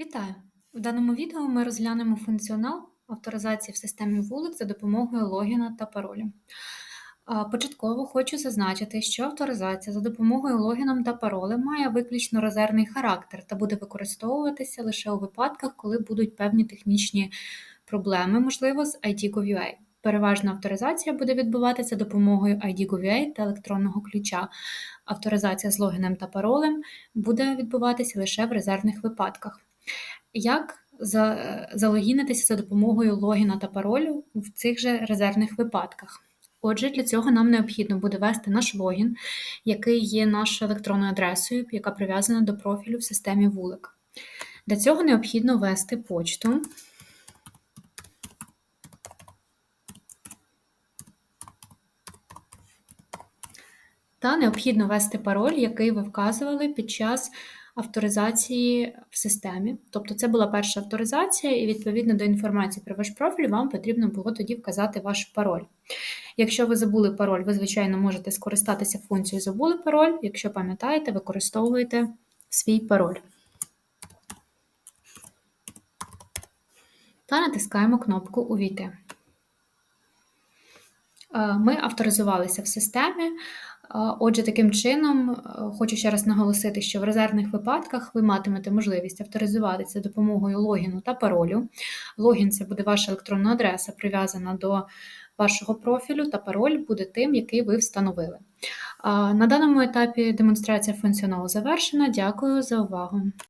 Вітаю! В даному відео ми розглянемо функціонал авторизації в системі вулик за допомогою логіна та паролю. Початково хочу зазначити, що авторизація за допомогою логіном та паролем має виключно резервний характер та буде використовуватися лише у випадках, коли будуть певні технічні проблеми, можливо, з ID.gov.ua. Переважна авторизація буде відбуватися допомогою ID.gov.ua та електронного ключа. Авторизація з логіном та паролем буде відбуватися лише в резервних випадках. Як за- залогінитися за допомогою логіна та паролю в цих же резервних випадках? Отже, для цього нам необхідно буде ввести наш логін, який є нашою електронною адресою, яка прив'язана до профілю в системі вулик. Для цього необхідно ввести почту. Та необхідно ввести пароль, який ви вказували під час авторизації в системі. Тобто це була перша авторизація, і відповідно до інформації про ваш профіль, вам потрібно було тоді вказати ваш пароль. Якщо ви забули пароль, ви, звичайно, можете скористатися функцією Забули пароль. Якщо пам'ятаєте, використовуєте свій пароль. Та натискаємо кнопку Увійти. Е, Ми авторизувалися в системі. Е, Отже, таким чином, е, хочу ще раз наголосити, що в резервних випадках ви матимете можливість авторизуватися допомогою логіну та паролю. Логін це буде ваша електронна адреса, прив'язана до вашого профілю, та пароль буде тим, який ви встановили. На даному етапі демонстрація функціоналу завершена. Дякую за увагу.